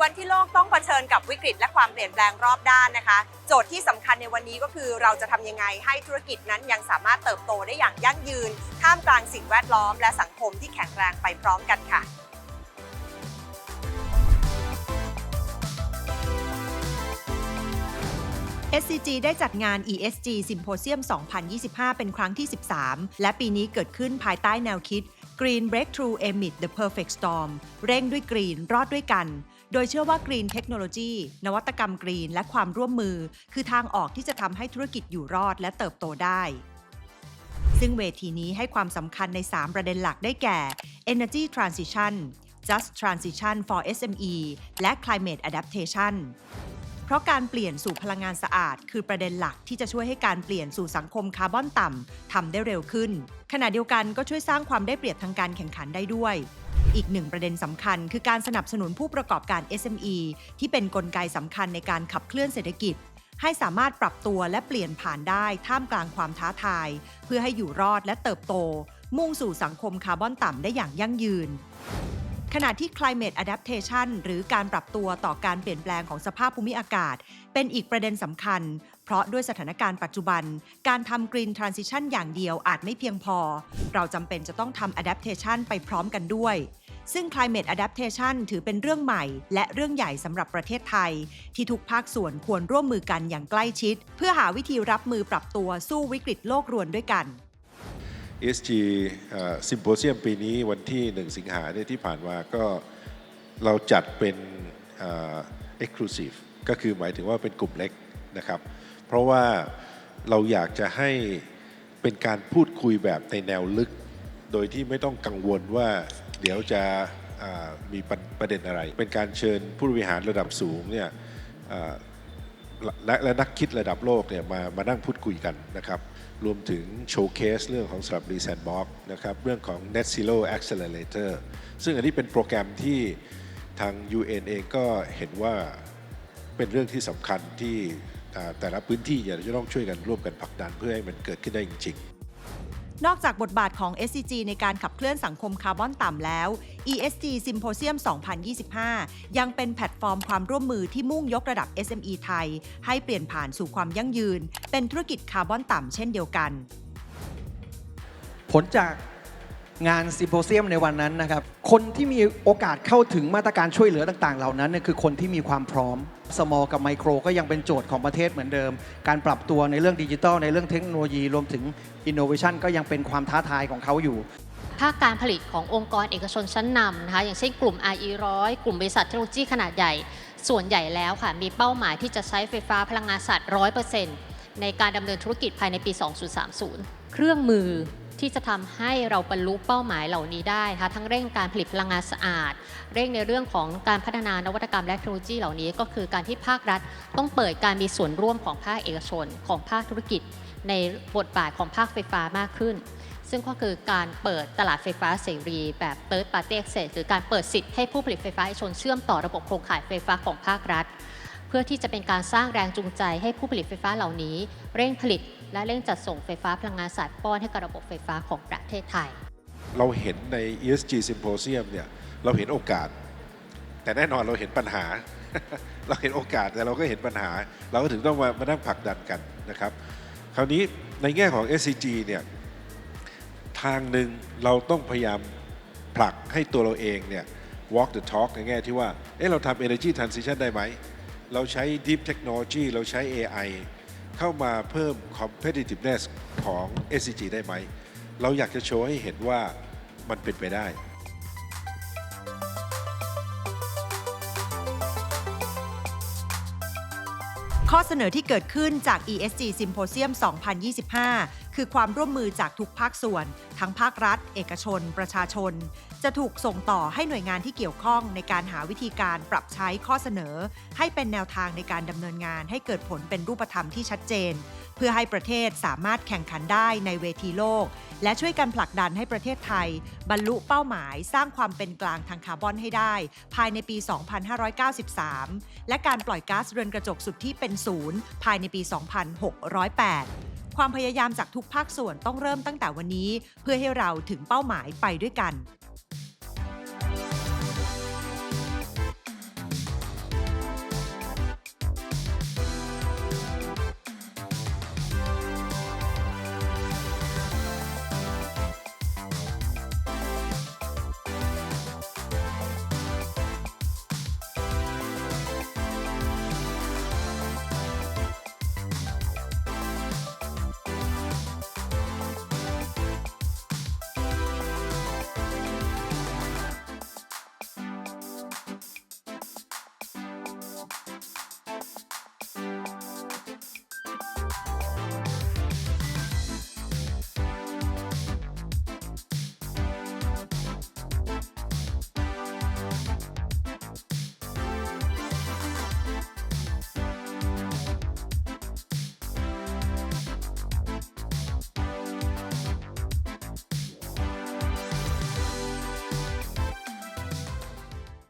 วันที่โลกต้องเผชิญกับวิกฤตและความเปลี่ยนแปลงรอบด้านนะคะ โจทย์ที่สำคัญในวันนี้ก็คือเราจะทำยังไงให้ธุรกิจนั้นยังสามารถเติบโตได้อย่างยั่งยืน ท่ามกลางสิ่งแวดล้อม และสังคมที่แข็งแรงไปพร้อมกันค่ะ SCG ได้จัดงาน ESG Symposium 2025 เป็นครั้งที่ 13 และปีนี้เกิดขึ้นภายใต้แนวคิด Green Breakthrough Amid the Perfect Storm เร่งด้วยกรีนรอดด้วยกัน โดยเชื่อว่า Green Technology นวัตกรรมกรีนและความร่วมมือ คือทางออกที่จะทำให้ธุรกิจอยู่รอดและเติบโตได้ ซึ่งเวทีนี้ให้ความสำคัญใน 3 ประเด็นหลักได้แก่ Energy Transition Just Transition for SME และ Climate Adaptation เพราะการเปลี่ยนสู่พลังงานสะอาด คือประเด็นหลักที่จะช่วยให้การเปลี่ยนสู่สังคมคาร์บอนต่ำทำได้เร็วขึ้น ขณะเดียวกันก็ช่วยสร้างความได้เปรียบทางการแข่งขันได้ด้วย อีกหนึ่งประเด็นสำคัญ คือการสนับสนุนผู้ประกอบการ SME ที่เป็นนกลไกสำคัญในการขับเคลื่อนเศรษฐกิจ ให้สามารถปรับตัวและเปลี่ยนผ่านได้ท่ามกลางความท้าทาย เพื่อให้อยู่รอดและเติบโต มุ่งสู่สังคมคาร์บอนต่ำได้อย่างยั่งยืนขณะที่ climate adaptation หรือการปรับตัวต่อการเปลี่ยนแปลงของสภาพภูมิอากาศ เป็นอีกประเด็นสำคัญ เพราะด้วยสถานการณ์ปัจจุบัน การทำ green transition อย่างเดียวอาจไม่เพียงพอ เราจำเป็นจะต้องทำ adaptation ไปพร้อมกันด้วย ซึ่ง climate adaptation ถือเป็นเรื่องใหม่ และเรื่องใหญ่สำหรับประเทศไทย ที่ทุกภาคส่วนควรร่วมมือกันอย่างใกล้ชิด เพื่อหาวิธีรับมือปรับตัวสู้วิกฤตโลกรวนด้วยกัน ESG ซิมโพเซียมปีนี้วันที่ 1 สิงหาเนี่ยที่ผ่านมาก็เราจัดเป็นเอ็กซ์คลูซีฟก็คือหมายถึงว่าเป็นกลุ่มเล็กนะครับ เพราะว่าเราอยากจะให้เป็นการพูดคุยแบบในแนวลึก โดยที่ไม่ต้องกังวลว่า เดี๋ยวจะมีประเด็นอะไร เป็นการเชิญผู้บริหารระดับสูงเนี่ยและและนักคิดระดับโลกเนี่ยมามานั่งพูดคุยกันนะครับ รวมถึงโชว์เคสเรื่องของสำหรับ r e s a n d Box นะครับ เรื่องของ Net Zero Accelerator ซึ่งอันนี้เป็นโปรแกรมที่ทาง UN เองก็เห็นว่าเป็นเรื่องที่สำคัญที่แต่ละพื้นที่อยากจะต้องช่วยกันร่วมกันผลักดันเพื่อให้มันเกิดขึ้นได้จริง นอกจากบทบาทของ SCG ในการขับเคลื่อนสังคมคาร์บอนต่ำแล้ว ESG Symposium 2025 ยังเป็นแพลตฟอร์มความร่วมมือที่มุ่งยกระดับ SME ไทย ให้เปลี่ยนผ่านสู่ความยั่งยืน เป็นธุรกิจคาร์บอนต่ำเช่นเดียวกัน ผลจาก งานซิมโพเซียมในวันนั้นนะครับ คนที่มีโอกาสเข้าถึงมาตรการช่วยเหลือต่าง ๆ เหล่านั้นเนี่ยคือคนที่มีความพร้อมสมอลกับไมโครก็ยังเป็นโจทย์ของประเทศเหมือนเดิม การปรับตัวในเรื่องดิจิทัล ในเรื่องเทคโนโลยี รวมถึงอินโนเวชันก็ยังเป็นความท้าทายของเขาอยู่ภาคการผลิตขององค์กรเอกชนชั้นนำนะคะอย่างเช่นกลุ่ม RE 100 กลุ่มบริษัทเทคโนโลยีขนาดใหญ่ ส่วนใหญ่แล้วค่ะ มีเป้าหมายที่จะใช้ไฟฟ้าพลังงานสะอาด100%ในการดำเนินธุรกิจภายในปี 2030 เครื่องมือ ที่จะทำให้เราบรรลุเป้าหมายเหล่านี้ได้นะคะทั้งเร่งการผลิตพลังงานสะอาด เร่งในเรื่องของการพัฒนานวัตกรรมและเทคโนโลยีเหล่านี้ ก็คือการที่ภาครัฐต้องเปิดการมีส่วนร่วมของภาคเอกชน ของภาคธุรกิจ ในบทบาทของภาคไฟฟ้ามากขึ้น ซึ่งก็คือการเปิดตลาดไฟฟ้าเสรีแบบ Third Party Access หรือการเปิดสิทธิ์ให้ผู้ผลิตไฟฟ้าเอกชนเชื่อมต่อระบบโครงข่ายไฟฟ้าของภาครัฐ พื่อที่จะเป็นการสร้างแรงจูงใจให้ผู้ผลิตไฟฟ้าเหล่านี้ เร่งผลิต และเร่งจัดส่งไฟฟ้าพลังงานสะอาดป้อนให้กับระบบไฟฟ้าของประเทศไทย เราเห็นใน ESG Symposium เนี่ยเราเห็นโอกาส แต่แน่นอนเราเห็นปัญหา เราเห็นโอกาสแต่เราก็เห็นปัญหา เราก็ถึงต้องมามานั่งผลักดันกันนะครับ คราวนี้ในแง่ของ SCG เนี่ยทางหนึ่งเราต้องพยายามผลักให้ตัวเราเองเนี่ย walk the talk ในแง่ที่ว่า เอ๊ะ เราทำ energy transition ได้ไหม เราใช้ deep technology เราใช้ AI เข้ามาเพิ่ม competitiveness ของ SCG ได้ไหม เราอยากจะโชว์ให้เห็นว่ามันเป็นไปได้ ข้อเสนอที่เกิดขึ้นจาก ESG Symposium 2025 คือความร่วมมือจากทุกภาคส่วน ทั้งภาครัฐ เอกชน ประชาชน จะถูกส่งต่อให้หน่วยงานที่เกี่ยวข้องในการหาวิธีการปรับใช้ข้อเสนอ ให้เป็นแนวทางในการดำเนินงานให้เกิดผลเป็นรูปธรรมที่ชัดเจน พื่อให้ประเทศสามารถแข่งขันได้ในเวทีโลก และช่วยกันผลักดันให้ประเทศไทย บรรลุเป้าหมายสร้างความเป็นกลางทางคาร์บอนให้ได้ ภายในปี 2593 และการปล่อยก๊าซเรือนกระจกสุดที่เป็นศูนย์ภายในปี 2608ความพยายามจากทุกภาคส่วนต้องเริ่มตั้งแต่วันนี้ เพื่อให้เราถึงเป้าหมายไปด้วยกัน